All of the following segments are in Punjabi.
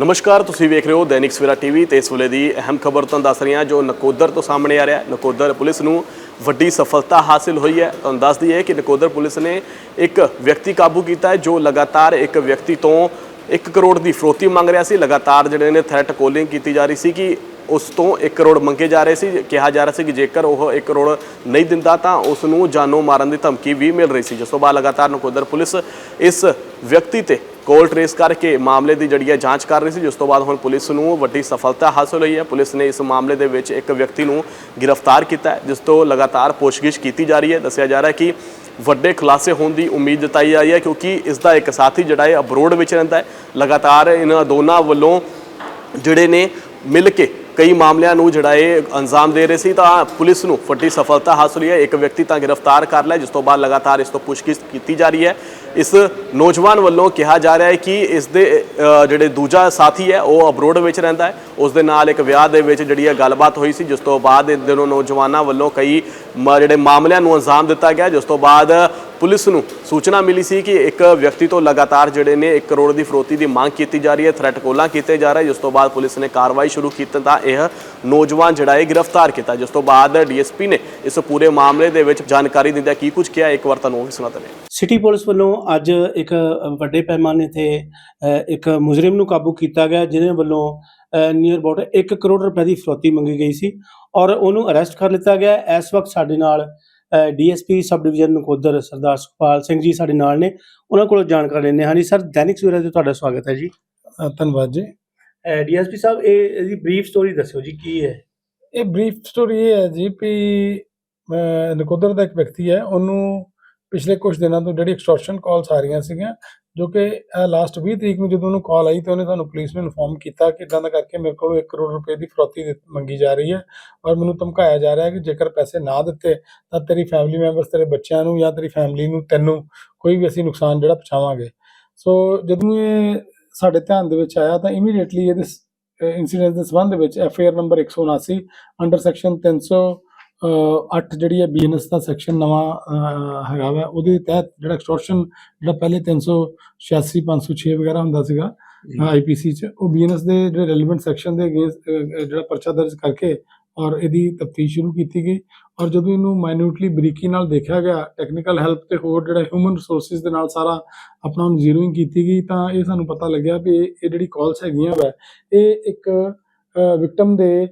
ਨਮਸਕਾਰ, ਤੁਸੀਂ ਵੇਖ ਰਹੇ ਹੋ ਦੈਨਿਕ ਸਵੇਰਾ ਟੀਵੀ ਤੇ ਇਸ ਵੇਲੇ ਦੀ ਅਹਿਮ ਖਬਰ ਤੁਹਾਨੂੰ ਦੱਸ ਰਹੀ ਹਾਂ, ਜੋ ਨਕੋਦਰ ਤੋਂ ਸਾਹਮਣੇ ਆ ਰਿਹਾ ਹੈ। ਨਕੋਦਰ ਪੁਲਿਸ ਨੂੰ ਵੱਡੀ ਸਫਲਤਾ ਹਾਸਿਲ ਹੋਈ ਹੈ। ਤੁਹਾਨੂੰ ਦੱਸ ਦਈਏ ਕਿ ਨਕੋਦਰ ਪੁਲਿਸ ਨੇ ਇੱਕ ਵਿਅਕਤੀ ਕਾਬੂ ਕੀਤਾ ਹੈ, ਜੋ ਲਗਾਤਾਰ ਇੱਕ ਵਿਅਕਤੀ ਤੋਂ 1 ਕਰੋੜ ਦੀ ਫਰੋਤੀ ਮੰਗ ਰਿਹਾ ਸੀ। ਲਗਾਤਾਰ ਜਿਹੜੇ ਨੇ ਥ੍ਰੈਟ ਕੋਲਿੰਗ ਕੀਤੀ ਜਾ ਰਹੀ ਸੀ ਕਿ ਉਸ ਤੋਂ 1 ਕਰੋੜ ਮੰਗੇ ਜਾ ਰਹੇ ਸੀ। ਕਿਹਾ ਜਾ ਰਿਹਾ ਸੀ ਕਿ ਜੇਕਰ ਉਹ 1 ਕਰੋੜ ਨਹੀਂ ਦਿੰਦਾ ਤਾਂ ਉਸ ਨੂੰ ਜਾਨੋਂ ਮਾਰਨ ਦੀ ਧਮਕੀ ਵੀ ਮਿਲ ਰਹੀ ਸੀ। ਜਿਸ ਤੋਂ ਬਾਅਦ ਲਗਾਤਾਰ ਨਕੋਦਰ ਪੁਲਿਸ ਇਸ ਵਿਅਕਤੀ ਤੇ ਕੋਲ ਟ੍ਰੇਸ ਕਰਕੇ ਮਾਮਲੇ ਦੀ ਜਿਹੜੀ ਹੈ ਜਾਂਚ ਕਰ ਰਹੀ ਸੀ, ਜਿਸ ਤੋਂ ਬਾਅਦ ਹੁਣ ਪੁਲਿਸ ਨੂੰ ਵੱਡੀ ਸਫਲਤਾ ਹਾਸਲ ਹੋਈ ਹੈ। ਪੁਲਿਸ ਨੇ ਇਸ ਮਾਮਲੇ ਦੇ ਵਿੱਚ ਇੱਕ ਵਿਅਕਤੀ ਨੂੰ ਗ੍ਰਿਫਤਾਰ ਕੀਤਾ ਜਿਸ ਤੋਂ ਲਗਾਤਾਰ ਪੁੱਛਗਿੱਛ ਕੀਤੀ ਜਾ ਰਹੀ ਹੈ। ਦੱਸਿਆ ਜਾ ਰਿਹਾ ਹੈ ਕਿ ਵੱਡੇ ਖੁਲਾਸੇ ਹੋਣ ਦੀ ਉਮੀਦ ਜਤਾਈ ਜਾ ਰਹੀ ਹੈ, ਕਿਉਂਕਿ ਇਸ ਦਾ ਇੱਕ ਸਾਥੀ ਜਿਹੜਾ ਹੈ ਅਬਰੋਡ ਵਿੱਚ ਰਹਿੰਦਾ ਹੈ। ਲਗਾਤਾਰ ਇਹਨਾਂ ਦੋਨਾਂ ਵੱਲੋਂ ਜਿਹੜੇ ਨੇ ਮਿਲ ਕੇ ਕਈ ਮਾਮਲਿਆਂ ਨੂੰ ਜਿਹੜਾ ਇਹ ਅੰਜਾਮ ਦੇ ਰਹੇ ਸੀ, ਤਾਂ ਪੁਲਿਸ ਨੂੰ ਵੱਡੀ ਸਫਲਤਾ ਹਾਸਲ ਹੋਈ ਹੈ। ਇੱਕ ਵਿਅਕਤੀ ਤਾਂ ਗ੍ਰਿਫਤਾਰ ਕਰ ਲਿਆ, ਜਿਸ ਤੋਂ ਬਾਅਦ ਲਗਾਤਾਰ ਇਸ ਤੋਂ ਪੁੱਛਗਿੱਛ ਕੀਤੀ ਜਾ ਰਹੀ ਹੈ। ਇਸ ਨੌਜਵਾਨ ਵੱਲੋਂ ਕਿਹਾ ਜਾ ਰਿਹਾ ਹੈ ਕਿ ਇਸ ਦੇ ਜਿਹੜੇ ਦੂਜਾ ਸਾਥੀ ਹੈ, ਉਹ ਅਬਰੋਡ ਵਿੱਚ ਰਹਿੰਦਾ ਹੈ। ਉਸ ਦੇ ਨਾਲ ਇੱਕ ਵਿਆਹ ਦੇ ਵਿੱਚ ਜਿਹੜੀ ਹੈ ਗੱਲਬਾਤ ਹੋਈ ਸੀ, ਜਿਸ ਤੋਂ ਬਾਅਦ ਇਹ ਨੌਜਵਾਨਾਂ ਵੱਲੋਂ ਕਈ ਮ- ਜਿਹੜੇ ਮਾਮਲਿਆਂ ਨੂੰ ਅੰਜਾਮ ਦਿੱਤਾ ਗਿਆ, ਜਿਸ ਤੋਂ ਬਾਅਦ ਪੁਲਿਸ ਨੂੰ ਸੂਚਨਾ ਮਿਲੀ ਸੀ ਕਿ ਇੱਕ ਵਿਅਕਤੀ ਤੋਂ ਲਗਾਤਾਰ ਜਿਹੜੇ ਨੇ 1 ਕਰੋੜ ਦੀ ਫਰੋਤੀ ਦੀ ਮੰਗ ਕੀਤੀ ਜਾ ਰਹੀ ਹੈ ਥ੍ਰੈਟ ਕੋਲਾਂ ਕੀਤੇ ਜਾ ਰਹੇ ਜਿਸ ਤੋਂ ਬਾਅਦ ਪੁਲਿਸ ਨੇ ਕਾਰਵਾਈ ਸ਼ੁਰੂ ਕੀਤੀ ਤਾਂ ਇਹ ਨੌਜਵਾਨ ਜਿਹੜਾ ਹੈ ਗ੍ਰਿਫਤਾਰ ਕੀਤਾ। ਜਿਸ ਤੋਂ ਬਾਅਦ ਡੀਐਸਪੀ ਨੇ ਇਸ ਪੂਰੇ ਮਾਮਲੇ ਦੇ ਵਿੱਚ ਜਾਣਕਾਰੀ ਦਿੰਦਿਆਂ ਕੀ ਕੁਝ ਕਿਹਾ, ਇੱਕ ਵਾਰ ਤੁਹਾਨੂੰ ਉਹ ਵੀ ਸੁਣਾ ਦਿੰਦੇ ਸਿਟੀ ਪੁਲਿਸ ਵੱਲੋਂ ਅੱਜ ਇੱਕ ਵੱਡੇ ਪੈਮਾਨੇ ਤੇ ਇੱਕ ਮੁਜਰਮ ਨੂੰ ਕਾਬੂ ਕੀਤਾ ਗਿਆ, ਜਿਹਦੇ ਵੱਲੋਂ ਨੀਅਰ ਅਬਾਊਟ 1 ਕਰੋੜ ਰੁਪਏ ਦੀ ਫਰੋਤੀ ਮੰਗੀ ਗਈ ਸੀ ਔਰ ਉਹਨੂੰ ਅਰੈਸਟ ਕਰ ਲਿੱਤਾ ਗਿਆ। ਇਸ ਵਕਤ ਸਾਡੇ ਨਾਲ DSP sub division Nakodar Sardar Sukhpal Singh ji ਸਾਡੇ ਨਾਲ ਨੇ। ਉਹਨਾਂ ਕੋਲੋਂ ਜਾਣਕਾਰੀ ਲੈਣੇ ਹਾਂ ਜੀ। ਸਰ ਦੈਨਿਕ ਸਵੇਰਾ ਤੇ ਤੁਹਾਡਾ ਸਵਾਗਤ ਹੈ ਜੀ। ਧੰਨਵਾਦ ਜੀ। ਡੀਐਸਪੀ ਸਾਹਿਬ ਇਹ ਇਹਦੀ ਬਰੀਫ ਸਟੋਰੀ ਦੱਸਿਓ ਜੀ ਕੀ ਹੈ? ਇਹ ਬਰੀਫ ਸਟੋਰੀ ਇਹ ਹੈ ਜੀ ਅ, ਨਕੋਦਰ ਦਾ ਇੱਕ ਵਿਅਕਤੀ ਹੈ। ਉਹਨੂੰ ਪਿਛਲੇ ਕੁਝ ਦਿਨਾਂ ਤੋਂ ਜਿਹੜੀ ਐਕਸਟੋਰਸ਼ਨ ਕਾਲਸ ਆ ਰਹੀਆਂ ਸੀਗੀਆਂ ਜੋ ਕਿ ਲਾਸਟ 20 ਤਰੀਕ ਨੂੰ ਜਦੋਂ ਉਹਨੂੰ ਕਾਲ ਆਈ ਤਾਂ ਉਹਨੇ ਤੁਹਾਨੂੰ ਪੁਲਿਸ ਨੂੰ ਇਨਫੋਰਮ ਕੀਤਾ ਕਿ ਇਦਾਂ ਦਾ ਕਰਕੇ ਮੇਰੇ ਕੋਲੋਂ 1 ਕਰੋੜ ਰੁਪਏ ਦੀ ਫਰੋਤੀ ਮੰਗੀ ਜਾ ਰਹੀ ਹੈ ਔਰ ਮੈਨੂੰ ਧਮਕਾਇਆ ਜਾ ਰਿਹਾ ਹੈ ਕਿ ਜੇਕਰ ਪੈਸੇ ਨਾ ਦਿੱਤੇ ਤਾਂ ਤੇਰੀ ਫੈਮਿਲੀ ਮੈਂਬਰਸ ਤੇਰੇ ਬੱਚਿਆਂ ਨੂੰ ਜਾਂ ਤੇਰੀ ਫੈਮਿਲੀ ਨੂੰ ਤੈਨੂੰ ਕੋਈ ਵੀ ਅਸੀਂ ਨੁਕਸਾਨ ਜਿਹੜਾ ਪਹੁੰਚਾਵਾਂਗੇ। ਸੋ ਜਦੋਂ ਇਹ ਸਾਡੇ ਧਿਆਨ ਦੇ ਵਿੱਚ ਆਇਆ ਤਾਂ ਇਮੀਡੀਏਟਲੀ ਇਹਦੇ ਇਨਸੀਡੈਂਟ ਦੇ ਸੰਬੰਧ ਵਿੱਚ F I R number 179 under section 300 uh, 8 ਜਿਹੜੀ ਹੈ ਬੀਐਨਐਸ ਦਾ ਸੈਕਸ਼ਨ ਨਵਾਂ ਹੈਗਾ ਵਾ। ਉਹਦੇ ਤਹਿਤ ਜਿਹੜਾ ਐਕਸਟੋਰਸ਼ਨ ਜਿਹੜਾ ਪਹਿਲੇ 386 506 ਵਗੈਰਾ ਹੁੰਦਾ ਸੀਗਾ ਆਈਪੀਸੀ ਚ ਉਹ ਬੀਐਨਐਸ ਦੇ ਜਿਹੜੇ ਰੈਲੇਵੈਂਟ ਸੈਕਸ਼ਨ ਦੇ ਅਗੇਂਸਟ ਜਿਹੜਾ ਪਰਚਾ ਦਰਜ ਕਰਕੇ ਔਰ ਇਹਦੀ ਤਫਤੀਸ਼ ਸ਼ੁਰੂ ਕੀਤੀ ਗਈ। ਔਰ ਜਦੋਂ ਇਹਨੂੰ ਮਾਈਨਿਊਟਲੀ ਬਰੀਕੀ ਨਾਲ ਦੇਖਿਆ ਗਿਆ ਟੈਕਨੀਕਲ ਹੈਲਪ ਤੇ ਹੋਰ ਜਿਹੜਾ ਹਿਊਮਨ ਰਿਸੋਰਸਿਸ ਦੇ ਨਾਲ ਸਾਰਾ ਆਪਣਾ ਨੂੰ ਜ਼ੀਰੋਇੰਗ ਕੀਤੀ ਗਈ ਤਾਂ ਇਹ ਸਾਨੂੰ ਪਤਾ ਲੱਗਿਆ ਵੀ ਇਹ ਜਿਹੜੀ ਕਾਲਸ ਹੈਗੀਆਂ ਵਾ ਇਹ ਇੱਕ ਵਿਕਟਮ ਦੇ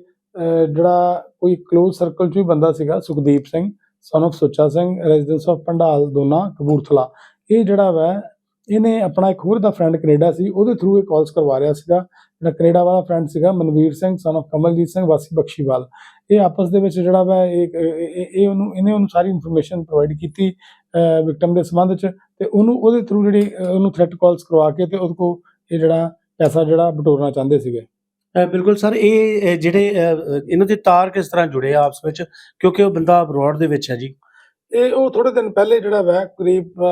ਜਿਹੜਾ ਕੋਈ ਕਲੋਜ਼ ਸਰਕਲ ਚ ਵੀ ਬੰਦਾ ਸੀਗਾ, Sukhdeep Singh son of Sucha Singh residence of Pandal, Dona, Kapurthala. ਇਹ ਜਿਹੜਾ ਵਾ, ਇਹਨੇ ਆਪਣਾ ਇੱਕ ਹੋਰ ਦਾ ਫਰੈਂਡ ਕੈਨੇਡਾ ਸੀ, ਉਹਦੇ ਥਰੂ ਇਹ ਕਾਲਸ ਕਰਵਾ ਰਿਹਾ ਸੀਗਾ। ਜਿਹੜਾ ਕੈਨੇਡਾ ਵਾਲਾ ਫਰੈਂਡ ਸੀਗਾ, ਮਨਵੀਰ ਸਿੰਘ ਸਨ of ਕਮਲਜੀਤ ਸਿੰਘ, ਵਾਸੀ ਬਖਸ਼ੀਵਾਲ। ਇਹ ਆਪਸ ਦੇ ਵਿੱਚ ਜਿਹੜਾ ਵਾ, ਇਹ, ਇਹ- ਉਹਨੂੰ, ਇਹਨੇ ਉਹਨੂੰ ਸਾਰੀ ਇਨਫੋਰਮੇਸ਼ਨ ਪ੍ਰੋਵਾਈਡ ਕੀਤੀ ਵਿਕਟਮ ਦੇ ਸੰਬੰਧ ਚ ਤੇ ਉਹਨੂੰ, ਉਹਦੇ ਥਰੂ ਜਿਹੜੀ ਉਹਨੂੰ ਥ੍ਰੈਟ ਕਾਲਸ ਕਰਵਾ ਕੇ ਤੇ ਉਹਦੇ ਕੋ ਇਹ ਜਿਹੜਾ ਪੈਸਾ ਜਿਹੜਾ ਬਟੋਰਨਾ ਚਾਹੁੰਦੇ ਸੀਗੇ। ਬਿਲਕੁਲ ਸਰ, ਇਹ ਜਿਹੜੇ ਇਹਨਾਂ ਦੇ ਤਾਰ ਕਿਸ ਤਰ੍ਹਾਂ ਜੁੜੇ ਆ ਆਪਸ ਵਿੱਚ? ਕਿਉਂਕਿ ਉਹ ਬੰਦਾ ਅਬਰੋਡ ਦੇ ਵਿੱਚ ਹੈ ਜੀ। ਇਹ ਉਹ ਥੋੜੇ ਦਿਨ ਪਹਿਲੇ ਜਿਹੜਾ ਵੈ, ਕਰੀਬ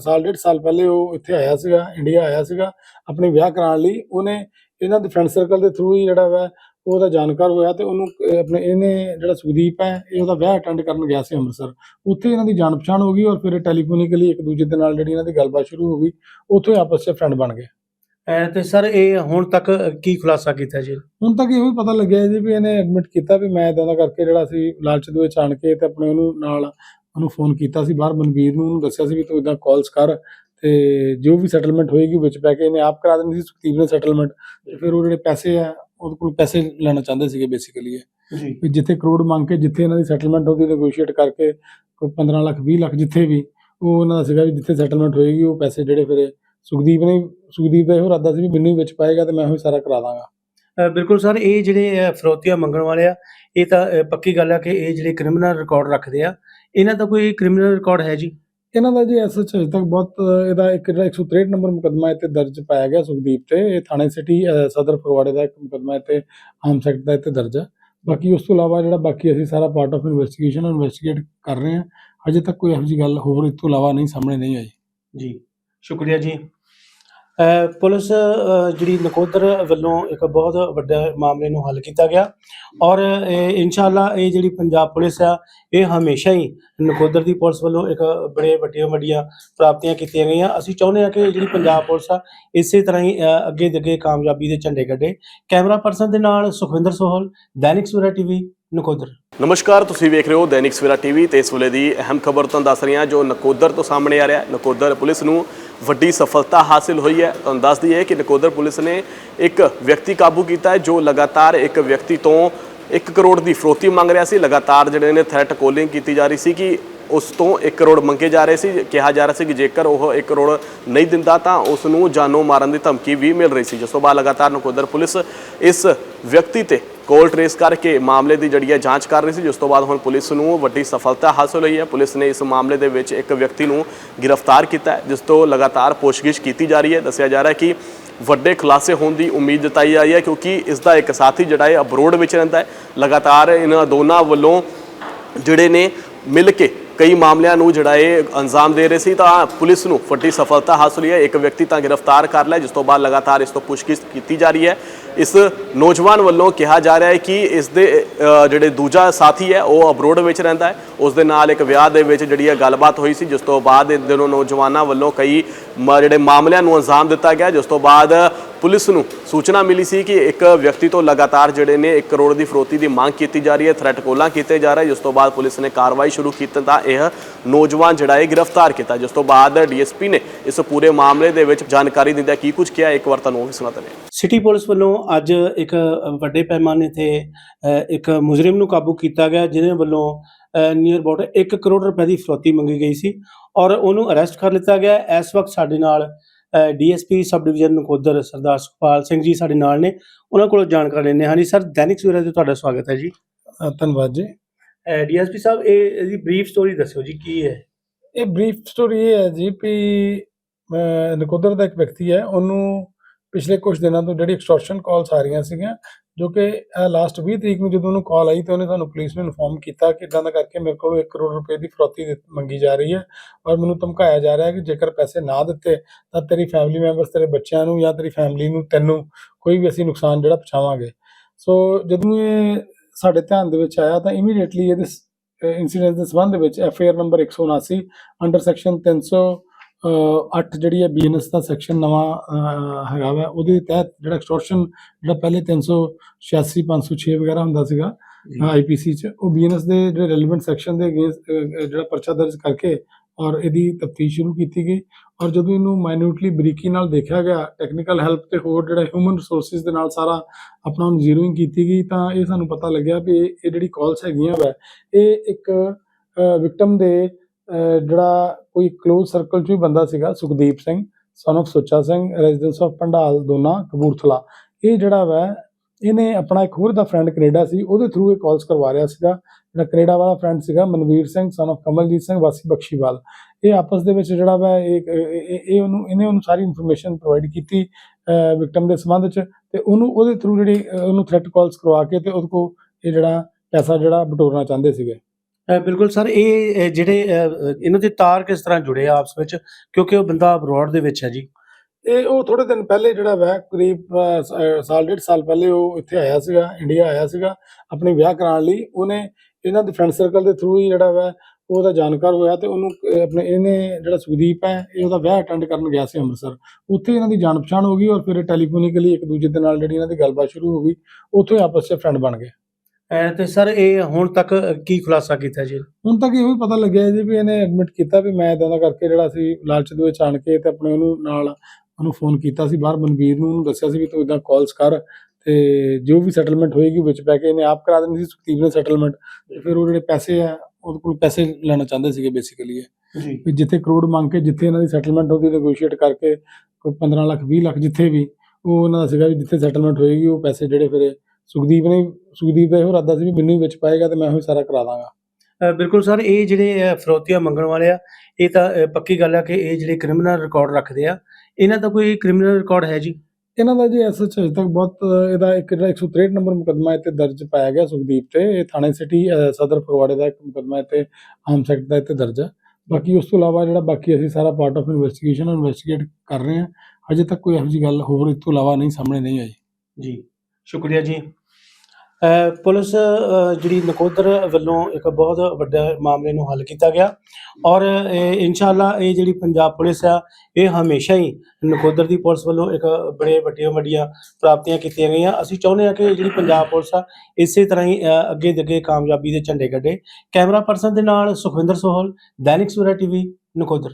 ਸਾਲ, ਡੇਢ ਸਾਲ ਪਹਿਲੇ ਉਹ ਇੱਥੇ ਆਇਆ ਸੀਗਾ ਇੰਡੀਆ ਆਇਆ ਸੀਗਾ, ਆਪਣੇ ਵਿਆਹ ਕਰਾਉਣ ਲਈ। ਉਹਨੇ ਇਹਨਾਂ ਦੇ ਫਰੈਂਡ ਸਰਕਲ ਦੇ ਥਰੂ ਹੀ ਜਿਹੜਾ ਵੈ, ਉਹਦਾ ਜਾਣਕਾਰ ਹੋਇਆ ਤੇ ਉਹਨੂੰ ਆਪਣੇ ਇਹਨੇ ਜਿਹੜਾ ਸੁਖਦੀਪ ਹੈ, ਇਹ ਉਹਦਾ ਵਿਆਹ ਅਟੈਂਡ ਕਰਨ ਗਿਆ ਸੀ ਅੰਮ੍ਰਿਤਸਰ। ਉੱਥੇ ਇਹਨਾਂ ਦੀ ਜਾਣ ਪਛਾਣ ਹੋ ਗਈ ਔਰ ਫਿਰ ਟੈਲੀਫੋਨਿਕਲੀ ਇੱਕ ਦੂਜੇ ਦੇ ਨਾਲ ਜਿਹੜੀ ਇਹਨਾਂ ਦੀ ਗੱਲਬਾਤ ਸ਼ੁਰੂ ਹੋ ਗਈ, ਉੱਥੋਂ ਹੀ ਆਪਸ ਵਿੱਚ ਫਰੈਂਡ ਬਣ ਗਏ। ਤੇ ਸਰ ਇਹ ਹੁਣ ਤੱਕ ਕੀ ਖੁਲਾਸਾ ਕੀਤਾ ਜੀ? ਹੁਣ ਤੱਕ ਇਹੋ ਹੀ ਪਤਾ ਲੱਗਿਆ ਜੀ ਵੀ ਇਹਨੇ ਐਡਮਿਟ ਕੀਤਾ ਵੀ ਮੈਂ ਇਦਾਂ ਦਾ ਕਰਕੇ ਜਿਹੜਾ ਸੀ ਲਾਲਚ ਦੇ ਵਿੱਚ ਆਣ ਕੇ ਤੇ ਆਪਣੇ ਉਹਨੂੰ ਨਾਲ ਉਹਨੂੰ ਫੋਨ ਕੀਤਾ ਸੀ ਬਾਹਰ ਮਨਵੀਰ ਨੂੰ ਉਹਨੂੰ ਦੱਸਿਆ ਸੀ ਵੀ ਤੂੰ ਇਦਾਂ ਕਾਲਸ ਕਰ ਤੇ ਜੋ ਵੀ ਸੈਟਲਮੈਂਟ ਹੋਏਗੀ ਵਿੱਚ ਪੈ ਕੇ ਇਹਨੇ ਆਪ ਕਰਾ ਦੇਣੀ ਸੀ ਸੁਖਦੀਪ ਨੇ ਸੈਟਲਮੈਂਟ ਤੇ ਫਿਰ ਉਹ ਜਿਹੜੇ ਪੈਸੇ ਆ ਉਹਦੇ ਕੋਲ ਪੈਸੇ ਲੈਣਾ ਚਾਹੁੰਦੇ ਸੀਗੇ ਬੇਸਿਕਲੀ ਇਹ। ਜੀ। ਵੀ ਜਿੱਥੇ ਕਰੋੜ ਮੰਗ ਕੇ ਜਿੱਥੇ ਇਹਨਾਂ ਦੀ ਸੈਟਲਮੈਂਟ ਉਹਦੀ ਨੈਗੋਸ਼ੀਏਟ ਕਰਕੇ ਕੋਈ 15 ਲੱਖ 20 ਲੱਖ ਜਿੱਥੇ ਵੀ ਉਹ ਉਹਨਾਂ ਦਾ ਸੀਗਾ ਵੀ ਜਿੱਥੇ ਸੈਟਲਮੈਂਟ ਹੋਏਗੀ ਉਹ ਪੈਸੇ ਜਿਹੜੇ ਫਿਰ ਸੁਖਦੀਪ ਨੇ ਸੁਖਦੀਪ ਦਾ ਇਹੋ ਇਰਾਦਾ ਸੀ ਵੀ ਮੈਨੂੰ ਹੀ ਵਿੱਚ ਪਾਏਗਾ ਤੇ ਮੈਂ ਉਹੀ ਸਾਰਾ ਕਰਾ ਦਾਂਗਾ। ਅ, ਬਿਲਕੁਲ ਸਰ ਇਹ ਜਿਹੜੇ ਫਰੋਤੀਆਂ ਮੰਗਣ ਵਾਲੇ ਆ ਇਹ ਤਾਂ ਅ, ਪੱਕੀ ਗੱਲ ਆ ਕਿ ਇਹ ਜਿਹੜੇ ਕ੍ਰਿਮੀਨਲ ਰਿਕਾਰਡ ਰੱਖਦੇ ਆ ਇਹਨਾਂ ਦਾ ਕੋਈ ਕ੍ਰਿਮੀਨਲ ਰਿਕਾਰਡ ਹੈ ਜੀ? ਇਹਨਾਂ ਦਾ ਜੀ ਐਸਐਚ ਅਜੇ ਤੱਕ ਬਹੁਤ ਅਹ, ਇਹਦਾ ਇੱਕ ਜਿਹੜਾ 163 ਨੰਬਰ ਮੁਕਦਮਾ ਇੱਥੇ ਦਰਜ ਪਾਇਆ ਗਿਆ ਸੁਖਦੀਪ ਤੇ। ਇਹ ਥਾਣੇ ਸਿਟੀ ਅਹ, ਸਦਰ ਫਗਵਾੜੇ ਦਾ ਇੱਕ ਮੁਕਦਮਾ ਇੱਥੇ ਆਮ ਸੈਕਟ ਦਾ ਇੱਥੇ ਦਰਜ ਹੈ ਬਾਕੀ ਉਸ ਤੋਂ ਇਲਾਵਾ ਜਿਹੜਾ ਬਾਕੀ ਅਸੀਂ ਸਾਰਾ ਪਾਰਟ ਆਫ ਇਨਵੈਸਟੀਗੇਸ਼ਨ ਇਨਵੈਸਟੀਗੇਟ ਕਰ ਰਹੇ ਹਾਂ ਅਜੇ ਤੱਕ ਕੋਈ ਇਹੋ ਜਿਹੀ ਗੱਲ ਹੋਰ ਇਸ ਤੋਂ ਇਲਾਵਾ ਨਹੀਂ ਸਾਹਮਣੇ ਨਹੀਂ ਆਈ। ਜੀ ਸ਼ੁਕਰੀਆ ਜੀ। ਪੁਲਿਸ ਜਿਹੜੀ ਨਕੋਦਰ ਵੱਲੋਂ ਇੱਕ ਬਹੁਤ ਵੱਡਾ ਮਾਮਲੇ ਨੂੰ ਹੱਲ ਕੀਤਾ ਗਿਆ ਔਰ, ਇਹ ਇਨਸ਼ਾਅੱਲਾ ਇਹ ਜਿਹੜੀ ਪੰਜਾਬ ਪੁਲਿਸ ਆ, ਇਹ ਹਮੇਸ਼ਾ ਹੀ ਨਕੋਦਰ ਦੀ ਪੁਲਿਸ ਵੱਲੋਂ ਇੱਕ ਬੜੇ ਵੱਡੀਆਂ ਵੱਡੀਆਂ ਪ੍ਰਾਪਤੀਆਂ ਕੀਤੀਆਂ ਗਈਆਂ। ਅਸੀਂ ਚਾਹੁੰਦੇ ਹਾਂ ਕਿ ਜਿਹੜੀ ਪੰਜਾਬ ਪੁਲਿਸ ਆ, ਇਸੇ ਤਰ੍ਹਾਂ ਹੀ ਅੱਗੇ ਦੇ ਅੱਗੇ ਕਾਮਯਾਬੀ ਦੇ ਝੰਡੇ ਗੱਡੇ ਕੈਮਰਾ ਪਰਸਨ ਦੇ ਨਾਲ ਸੁਖਵਿੰਦਰ ਸੋਹਲ, ਦੈਨਿਕ ਸਵੇਰਾ ਟੀਵੀ, ਨਕੋਦਰ। ਨਮਸਕਾਰ, ਤੁਸੀਂ ਵੇਖ ਰਹੇ ਹੋ ਦੈਨਿਕ ਸਵੇਰਾ ਟੀਵੀ ਤੇ ਇਸ ਵੇਲੇ ਦੀ ਅਹਿਮ ਖਬਰ ਤੁਹਾਨੂੰ ਦੱਸ ਰਹੇ ਹਾਂ ਜੋ ਨਕੋਦਰ ਤੋਂ ਸਾਹਮਣੇ ਆ ਰਿਹਾ। ਨਕੋਦਰ ਪੁਲਿਸ ਨੂੰ ਵੱਡੀ ਸਫਲਤਾ ਹਾਸਿਲ ਹੋਈ ਹੈ। ਤੁਹਾਨੂੰ ਦੱਸ ਦਈਏ ਕਿ ਨਕੋਦਰ ਪੁਲਿਸ ਨੇ ਇੱਕ ਵਿਅਕਤੀ ਕਾਬੂ ਕੀਤਾ ਹੈ, ਜੋ ਲਗਾਤਾਰ ਇੱਕ ਵਿਅਕਤੀ ਤੋਂ 1 ਕਰੋੜ ਦੀ ਫਰੋਤੀ ਮੰਗ ਰਿਹਾ ਸੀ। ਲਗਾਤਾਰ ਜਿਹੜੇ ਨੇ ਥ੍ਰੈਟ ਕੋਲਿੰਗ ਕੀਤੀ ਜਾ ਰਹੀ ਸੀ ਕਿ ਉਸ ਤੋਂ 1 ਕਰੋੜ ਮੰਗੇ ਜਾ ਰਹੇ ਸੀ, ਕਿਹਾ ਜਾ ਰਿਹਾ ਸੀ ਕਿ ਜੇਕਰ ਉਹ 1 ਕਰੋੜ ਨਹੀਂ ਦਿੰਦਾ ਤਾਂ ਉਸ ਨੂੰ ਜਾਨੋਂ ਮਾਰਨ ਦੀ ਧਮਕੀ ਵੀ ਮਿਲ ਰਹੀ ਸੀ। ਜਿਸ ਤੋਂ ਬਾਅਦ ਲਗਾਤਾਰ ਨਕੋਦਰ ਪੁਲਿਸ ਇਸ ਵਿਅਕਤੀ ਤੇ ਕੋਲ ਟ੍ਰੇਸ ਕਰਕੇ ਮਾਮਲੇ ਦੀ ਜਿਹੜੀ ਹੈ ਜਾਂਚ ਕਰ ਰਹੀ ਸੀ, ਜਿਸ ਤੋਂ ਬਾਅਦ ਹੁਣ ਪੁਲਿਸ ਨੂੰ ਵੱਡੀ ਸਫਲਤਾ ਹਾਸਲ ਹੋਈ ਹੈ। ਪੁਲਿਸ ਨੇ ਇਸ ਮਾਮਲੇ ਦੇ ਵਿੱਚ ਇੱਕ ਵਿਅਕਤੀ ਨੂੰ ਗ੍ਰਿਫਤਾਰ ਕੀਤਾ ਹੈ, ਜਿਸ ਤੋਂ ਲਗਾਤਾਰ ਪੁੱਛਗਿੱਛ ਕੀਤੀ ਜਾ ਰਹੀ ਹੈ। ਦੱਸਿਆ ਜਾ ਰਿਹਾ ਹੈ ਕਿ ਵੱਡੇ ਖੁਲਾਸੇ ਹੋਣ ਦੀ ਉਮੀਦ ਜਤਾਈ ਜਾ ਰਹੀ ਹੈ, ਕਿਉਂਕਿ ਇਸ ਦਾ ਇੱਕ ਸਾਥੀ ਜਿਹੜਾ ਹੈ ਅਬਰੋਡ ਵਿੱਚ ਰਹਿੰਦਾ ਹੈ। ਲਗਾਤਾਰ ਇਹਨਾਂ ਦੋਨਾਂ ਵੱਲੋਂ ਜਿਹੜੇ ਨੇ ਮਿਲ ਕੇ ਕਈ ਮਾਮਲਿਆਂ ਨੂੰ ਜਿਹੜਾ ਇਹ ਅੰਜਾਮ ਦੇ ਰਹੇ ਸੀ ਤਾਂ ਪੁਲਿਸ ਨੂੰ ਵੱਡੀ ਸਫਲਤਾ ਹਾਸਲ ਹੋਈ ਹੈ। ਇੱਕ ਵਿਅਕਤੀ ਤਾਂ ਗ੍ਰਿਫਤਾਰ ਕਰ ਲਿਆ, ਜਿਸ ਤੋਂ ਬਾਅਦ ਲਗਾਤਾਰ ਇਸ ਤੋਂ ਪੁੱਛਗਿੱਛ ਕੀਤੀ ਜਾ ਰਹੀ ਹੈ। ਇਸ ਨੌਜਵਾਨ ਵੱਲੋਂ ਕਿਹਾ ਜਾ ਰਿਹਾ ਹੈ ਕਿ ਇਸ ਦੇ ਜਿਹੜੇ ਦੂਜਾ ਸਾਥੀ ਹੈ, ਉਹ ਅਬਰੋਡ ਵਿੱਚ ਰਹਿੰਦਾ ਹੈ। ਉਸ ਦੇ ਨਾਲ ਇੱਕ ਵਿਆਹ ਦੇ ਵਿੱਚ ਜਿਹੜੀ ਹੈ ਗੱਲਬਾਤ ਹੋਈ ਸੀ, ਜਿਸ ਤੋਂ ਬਾਅਦ ਇਹ ਦੋਨੋਂ ਨੌਜਵਾਨਾਂ ਵੱਲੋਂ ਕਈ ਮ- ਜਿਹੜੇ ਮਾਮਲਿਆਂ ਨੂੰ ਅੰਜਾਮ ਦਿੱਤਾ ਗਿਆ, ਜਿਸ ਤੋਂ ਬਾਅਦ ਪੁਲਿਸ ਨੂੰ ਸੂਚਨਾ ਮਿਲੀ ਸੀ ਕਿ ਇੱਕ ਵਿਅਕਤੀ ਤੋਂ ਲਗਾਤਾਰ ਜਿਹੜੇ ਨੇ 1 ਕਰੋੜ ਦੀ ਫਰੋਤੀ ਦੀ ਮੰਗ ਕੀਤੀ ਜਾ ਰਹੀ ਹੈ ਥ੍ਰੈਟ ਕੋਲਾਂ ਕੀਤੇ ਜਾ ਰਹੇ ਜਿਸ ਤੋਂ ਬਾਅਦ ਪੁਲਿਸ ਨੇ ਕਾਰਵਾਈ ਸ਼ੁਰੂ ਕੀਤੀ ਤਾਂ ਇਹ ਨੌਜਵਾਨ ਜਿਹੜਾ ਹੈ ਗ੍ਰਿਫਤਾਰ ਕੀਤਾ। ਜਿਸ ਤੋਂ ਬਾਅਦ ਡੀਐਸਪੀ ਨੇ ਇਸ ਪੂਰੇ ਮਾਮਲੇ ਦੇ ਵਿੱਚ ਜਾਣਕਾਰੀ ਦਿੰਦਿਆਂ ਕੀ ਕੁਝ ਕਿਹਾ, ਇੱਕ ਵਾਰ ਤੁਹਾਨੂੰ ਉਹ ਵੀ ਸੁਣਾ ਦਿੰਦੇ ਸਿਟੀ ਪੁਲਿਸ ਵੱਲੋਂ ਅੱਜ ਇੱਕ ਵੱਡੇ ਪੈਮਾਨੇ ਤੇ ਇੱਕ ਮੁਜਰਮ ਨੂੰ ਕਾਬੂ ਕੀਤਾ ਗਿਆ, ਜਿਹਦੇ ਵੱਲੋਂ ਨੀਅਰ ਅਬਾਊਟ 1 ਕਰੋੜ ਰੁਪਏ ਦੀ ਫਰੋਤੀ ਮੰਗੀ ਗਈ ਸੀ ਔਰ ਉਹਨੂੰ ਅਰੈਸਟ ਕਰ ਲਿੱਤਾ ਗਿਆ। ਇਸ ਵਕਤ ਸਾਡੇ ਨਾਲ DSP sub division Nakodar Sardar Sukhpal Singh ji ਸਾਡੇ ਨਾਲ ਨੇ। ਉਹਨਾਂ ਕੋਲੋਂ ਜਾਣਕਾਰੀ ਲੈਣੇ ਹਾਂ। ਜੀ ਸਰ ਦੈਨਿਕ ਸਵੇਰਾ ਤੇ ਤੁਹਾਡਾ ਸਵਾਗਤ ਹੈ ਜੀ। ਧੰਨਵਾਦ ਜੀ। ਡੀਐਸਪੀ ਸਾਹਿਬ ਇਹ ਇਹਦੀ ਬਰੀਫ ਸਟੋਰੀ ਦੱਸਿਓ ਜੀ ਕੀ ਹੈ? ਇਹ ਬਰੀਫ ਸਟੋਰੀ ਇਹ ਹੈ ਜੀ ਅ, ਨਕੋਦਰ ਦਾ ਇੱਕ ਵਿਅਕਤੀ ਹੈ। ਉਹਨੂੰ ਪਿਛਲੇ ਕੁਝ ਦਿਨਾਂ ਤੋਂ ਜਿਹੜੀ ਐਕਸਟੋਰਸ਼ਨ ਕਾਲਸ ਆ ਰਹੀਆਂ ਸੀਗੀਆਂ ਜੋ ਕਿ ਲਾਸਟ 20 ਤਰੀਕ ਨੂੰ ਜਦੋਂ ਉਹਨੂੰ ਕਾਲ ਆਈ ਤਾਂ ਉਹਨੇ ਤੁਹਾਨੂੰ ਪੁਲਿਸ ਨੂੰ ਇਨਫੋਰਮ ਕੀਤਾ ਕਿ ਇਦਾਂ ਦਾ ਕਰਕੇ ਮੇਰੇ ਕੋਲੋਂ 1 ਕਰੋੜ ਰੁਪਏ ਦੀ ਫਰੋਤੀ ਮੰਗੀ ਜਾ ਰਹੀ ਹੈ ਔਰ ਮੈਨੂੰ ਧਮਕਾਇਆ ਜਾ ਰਿਹਾ ਹੈ ਕਿ ਜੇਕਰ ਪੈਸੇ ਨਾ ਦਿੱਤੇ ਤਾਂ ਤੇਰੀ ਫੈਮਿਲੀ ਮੈਂਬਰਸ ਤੇਰੇ ਬੱਚਿਆਂ ਨੂੰ ਜਾਂ ਤੇਰੀ ਫੈਮਿਲੀ ਨੂੰ ਤੈਨੂੰ ਕੋਈ ਵੀ ਅਸੀਂ ਨੁਕਸਾਨ ਜਿਹੜਾ ਪਹੁੰਚਾਵਾਂਗੇ। ਸੋ ਜਦੋਂ ਇਹ ਸਾਡੇ ਧਿਆਨ ਦੇ ਵਿੱਚ ਆਇਆ ਤਾਂ ਇਮੀਡੀਏਟਲੀ ਇਹਦੇ ਇਨਸੀਡੈਂਟ ਦੇ ਸੰਬੰਧ ਵਿੱਚ F I R number 179 under section 300 uh, 8 ਜਿਹੜੀ ਹੈ ਬੀਐਨਐਸ ਦਾ ਸੈਕਸ਼ਨ ਨਵਾਂ ਹੈਗਾ ਵਾ। ਉਹਦੇ ਤਹਿਤ ਜਿਹੜਾ ਐਕਸਟੋਰਸ਼ਨ ਜਿਹੜਾ ਪਹਿਲੇ 386 506 ਵਗੈਰਾ ਹੁੰਦਾ ਸੀਗਾ ਆਈਪੀਸੀ ਚ ਉਹ ਬੀਐਨਐਸ ਦੇ ਜਿਹੜੇ ਰੈਲੇਵੈਂਟ ਸੈਕਸ਼ਨ ਦੇ ਅਗੇਂਸਟ ਜਿਹੜਾ ਪਰਚਾ ਦਰਜ ਕਰਕੇ ਔਰ ਇਹਦੀ ਤਫਤੀਸ਼ ਸ਼ੁਰੂ ਕੀਤੀ ਗਈ। ਔਰ ਜਦੋਂ ਇਹਨੂੰ ਮਾਈਨਿਊਟਲੀ ਬਰੀਕੀ ਨਾਲ ਦੇਖਿਆ ਗਿਆ ਟੈਕਨੀਕਲ ਹੈਲਪ ਤੇ ਹੋਰ ਜਿਹੜਾ ਹਿਊਮਨ ਰਿਸੋਰਸਿਸ ਦੇ ਨਾਲ ਸਾਰਾ ਆਪਣਾ ਉਹਨੂੰ ਜ਼ੀਰੋਇੰਗ ਕੀਤੀ ਗਈ ਤਾਂ ਇਹ ਸਾਨੂੰ ਪਤਾ ਲੱਗਿਆ ਵੀ ਇਹ ਜਿਹੜੀ ਕਾਲਸ ਹੈਗੀਆਂ ਵਾ ਇਹ ਇੱਕ ਵਿਕਟਮ ਦੇ ਜਿਹੜਾ ਕੋਈ ਕਲੋਜ਼ ਸਰਕਲ ਚ ਵੀ ਬੰਦਾ ਸੀਗਾ, Sukhdeep Singh son of Sucha Singh residence of Pandal, Dona, Kapurthala. ਇਹ ਜਿਹੜਾ ਵਾ, ਇਹਨੇ ਆਪਣਾ ਇੱਕ ਹੋਰ ਦਾ ਫਰੈਂਡ ਕੈਨੇਡਾ ਸੀ, ਉਹਦੇ ਥਰੂ ਇਹ ਕਾਲਸ ਕਰਵਾ ਰਿਹਾ ਸੀਗਾ। ਜਿਹੜਾ ਕੈਨੇਡਾ ਵਾਲਾ ਫਰੈਂਡ ਸੀਗਾ, ਮਨਵੀਰ ਸਿੰਘ ਸਨ of ਕਮਲਜੀਤ ਸਿੰਘ, ਵਾਸੀ ਬਖਸ਼ੀਵਾਲ। ਇਹ ਆਪਸ ਦੇ ਵਿੱਚ ਜਿਹੜਾ ਵਾ, ਇਹ, ਇਹ- ਉਹਨੂੰ, ਇਹਨੇ ਉਹਨੂੰ ਸਾਰੀ ਇਨਫੋਰਮੇਸ਼ਨ ਪ੍ਰੋਵਾਈਡ ਕੀਤੀ ਵਿਕਟਮ ਦੇ ਸੰਬੰਧ ਚ, ਤੇ ਉਹਨੂੰ, ਉਹਦੇ ਥਰੂ ਜਿਹੜੀ ਉਹਨੂੰ ਥ੍ਰੈਟ ਕਾਲਸ ਕਰਵਾ ਕੇ ਤੇ ਉਹਦੇ ਕੋ ਇਹ ਜਿਹੜਾ ਪੈਸਾ ਜਿਹੜਾ ਬਟੋਰਨਾ ਚਾਹੁੰਦੇ ਸੀਗੇ। ਬਿਲਕੁਲ ਸਰ, ਇਹ ਜਿਹੜੇ ਇਹਨਾਂ ਦੇ ਤਾਰ ਕਿਸ ਤਰ੍ਹਾਂ ਜੁੜੇ ਆ ਆਪਸ ਵਿੱਚ? ਕਿਉਂਕਿ ਉਹ ਬੰਦਾ ਅਬਰੋਡ ਦੇ ਵਿੱਚ ਹੈ ਜੀ। ਇਹ ਉਹ ਥੋੜੇ ਦਿਨ ਪਹਿਲੇ ਜਿਹੜਾ ਵੈ, ਕਰੀਬ ਸਾਲ, ਡੇਢ ਸਾਲ ਪਹਿਲੇ ਉਹ ਇੱਥੇ ਆਇਆ ਸੀਗਾ, ਇੰਡੀਆ ਆਇਆ ਸੀਗਾ, ਆਪਣੇ ਵਿਆਹ ਕਰਾਉਣ ਲਈ। ਉਹਨੇ ਇਹਨਾਂ ਦੇ ਫਰੈਂਡ ਸਰਕਲ ਦੇ ਥਰੂ ਹੀ ਜਿਹੜਾ ਵਾ, ਉਹਦਾ ਜਾਣਕਾਰ ਹੋਇਆ ਤੇ ਉਹਨੂੰ ਆਪਣੇ, ਇਹਨੇ ਜਿਹੜਾ ਸੁਖਦੀਪ ਹੈ, ਇਹ ਉਹਦਾ ਵਿਆਹ ਅਟੈਂਡ ਕਰਨ ਗਿਆ ਸੀ ਅੰਮ੍ਰਿਤਸਰ। ਉੱਥੇ ਇਹਨਾਂ ਦੀ ਜਾਣ ਪਛਾਣ ਹੋ ਗਈ ਔਰ ਫਿਰ ਟੈਲੀਫੋਨਿਕਲੀ ਇੱਕ ਦੂਜੇ ਦੇ ਨਾਲ ਜਿਹੜੀ ਇਹਨਾਂ ਦੀ ਗੱਲਬਾਤ ਸ਼ੁਰੂ ਹੋ ਗਈ, ਉੱਥੋਂ ਹੀ ਆਪਸ ਵਿੱਚ ਫਰੈਂਡ ਬਣ ਗਏ। ਤੇ ਸਰ ਇਹ ਹੁਣ ਤੱਕ ਕੀ ਖੁਲਾਸਾ ਕੀਤਾ ਜੀ? ਹੁਣ ਤੱਕ ਇਹੋ ਹੀ ਪਤਾ ਲੱਗਿਆ ਜੀ ਵੀ ਇਹਨੇ ਐਡਮਿਟ ਕੀਤਾ ਵੀ ਮੈਂ ਇਦਾਂ ਦਾ ਕਰਕੇ ਜਿਹੜਾ ਸੀ ਲਾਲਚ ਦੇ ਵਿੱਚ ਆਣ ਕੇ ਤੇ ਆਪਣੇ ਉਹਨੂੰ ਨਾਲ ਉਹਨੂੰ ਫੋਨ ਕੀਤਾ ਸੀ ਬਾਹਰ ਮਨਵੀਰ ਨੂੰ ਉਹਨੂੰ ਦੱਸਿਆ ਸੀ ਵੀ ਤੂੰ ਇਦਾਂ ਕਾਲਸ ਕਰ ਤੇ ਜੋ ਵੀ ਸੈਟਲਮੈਂਟ ਹੋਏਗੀ ਵਿੱਚ ਪੈ ਕੇ ਇਹਨੇ ਆਪ ਕਰਾ ਦੇਣੀ ਸੀ ਸੁਖਦੀਪ ਨੇ ਸੈਟਲਮੈਂਟ ਤੇ ਫਿਰ ਉਹ ਜਿਹੜੇ ਪੈਸੇ ਆ ਉਹਦੇ ਕੋਲ ਪੈਸੇ ਲੈਣਾ ਚਾਹੁੰਦੇ ਸੀਗੇ ਬੇਸਿਕਲੀ ਵੀ ਜਿੱਥੇ ਕਰੋੜ ਮੰਗ ਕੇ ਜਿੱਥੇ ਇਹਨਾਂ ਦੀ ਸੈਟਲਮੈਂਟ ਉਹਦੀ ਨੈਗੋਸ਼ੀਏਟ ਕਰਕੇ ਕੋਈ 15 ਲੱਖ 20 ਲੱਖ ਜਿੱਥੇ ਵੀ ਉਹ ਉਹਨਾਂ ਦਾ ਸੀਗਾ ਵੀ ਜਿੱਥੇ ਸੈਟਲਮੈਂਟ ਹੋਏਗੀ ਉਹ ਪੈਸੇ ਜਿਹੜੇ ਫਿਰ ਸੁਖਦੀਪ ਨੇ ਸੁਖਦੀਪ ਦਾ ਇਹੋ ਇਰਾਦਾ ਸੀ ਵੀ ਮੈਨੂੰ ਹੀ ਵਿੱਚ ਪਾਏਗਾ ਤੇ ਮੈਂ ਉਹੀ ਸਾਰਾ ਕਰਾ ਦਾਂਗਾ। ਬਿਲਕੁਲ ਸਰ ਇਹ ਜਿਹੜੇ ਫਰੋਤੀਆਂ ਮੰਗਣ ਵਾਲੇ ਆ ਇਹ ਤਾਂ ਪੱਕੀ ਗੱਲ ਆ ਕਿ ਇਹ ਜਿਹੜੇ ਕ੍ਰਿਮੀਨਲ ਰਿਕਾਰਡ ਰੱਖਦੇ ਆ ਇਹਨਾਂ ਦਾ ਕੋਈ ਕ੍ਰਿਮੀਨਲ ਰਿਕਾਰਡ ਹੈ ਜੀ? ਇਹਨਾਂ ਦਾ ਜੀ ਐਸ ਅਜੇ ਤੱਕ ਬਹੁਤ ਇਹਦਾ ਇੱਕ ਜਿਹੜਾ 163 ਨੰਬਰ ਮੁਕਦਮਾ ਇੱਥੇ ਦਰਜ ਪਾਇਆ ਗਿਆ ਸੁਖਦੀਪ ਤੇ ਇਹ ਥਾਣੇ ਸਿਟੀ ਸਦਰ ਫਗਵਾੜੇ ਦਾ ਇੱਕ ਮੁਕਦਮਾ ਇੱਥੇ ਆਮ ਸੈਕਟ ਦਾ ਇੱਥੇ ਦਰਜ ਹੈ ਬਾਕੀ ਉਸ ਤੋਂ ਇਲਾਵਾ ਜਿਹੜਾ ਬਾਕੀ ਅਸੀਂ ਸਾਰਾ ਪਾਰਟ ਆਫ ਇਨਵੈਸਟੀਗੇਸ਼ਨ ਇਨਵੈਸਟੀਗੇਟ ਕਰ ਰਹੇ ਹਾਂ ਅਜੇ ਤੱਕ ਕੋਈ ਇਹੋ ਜਿਹੀ ਗੱਲ ਹੋਰ ਇਸ ਤੋਂ ਇਲਾਵਾ ਨਹੀਂ ਸਾਹਮਣੇ ਨਹੀਂ ਆਈ। ਜੀ ਸ਼ੁਕਰੀਆ ਜੀ। ਪੁਲਿਸ ਜਿਹੜੀ ਨਕੋਦਰ ਵੱਲੋਂ ਇੱਕ ਬਹੁਤ ਵੱਡੇ ਮਾਮਲੇ ਨੂੰ ਹੱਲ ਕੀਤਾ ਗਿਆ ਔਰ ਇਹ ਇਨਸ਼ਾਅੱਲਾ ਇਹ ਜਿਹੜੀ ਪੰਜਾਬ ਪੁਲਿਸ ਆ, ਇਹ ਹਮੇਸ਼ਾ ਹੀ ਨਕੋਦਰ ਦੀ ਪੁਲਿਸ ਵੱਲੋਂ ਇੱਕ ਬੜੇ ਵੱਡੀਆਂ ਵੱਡੀਆਂ ਪ੍ਰਾਪਤੀਆਂ ਕੀਤੀਆਂ ਗਈਆਂ। ਅਸੀਂ ਚਾਹੁੰਦੇ ਹਾਂ ਕਿ ਜਿਹੜੀ ਪੰਜਾਬ ਪੁਲਿਸ ਆ, ਇਸੇ ਤਰ੍ਹਾਂ ਹੀ ਅੱਗੇ ਦੇ ਅੱਗੇ ਕਾਮਯਾਬੀ ਦੇ ਝੰਡੇ ਗੱਡੇ ਕੈਮਰਾ ਪਰਸਨ ਦੇ ਨਾਲ ਸੁਖਵਿੰਦਰ ਸੋਹਲ, ਦੈਨਿਕ ਸੂਰਾ ਟੀਵੀ, ਨਕੋਦਰ।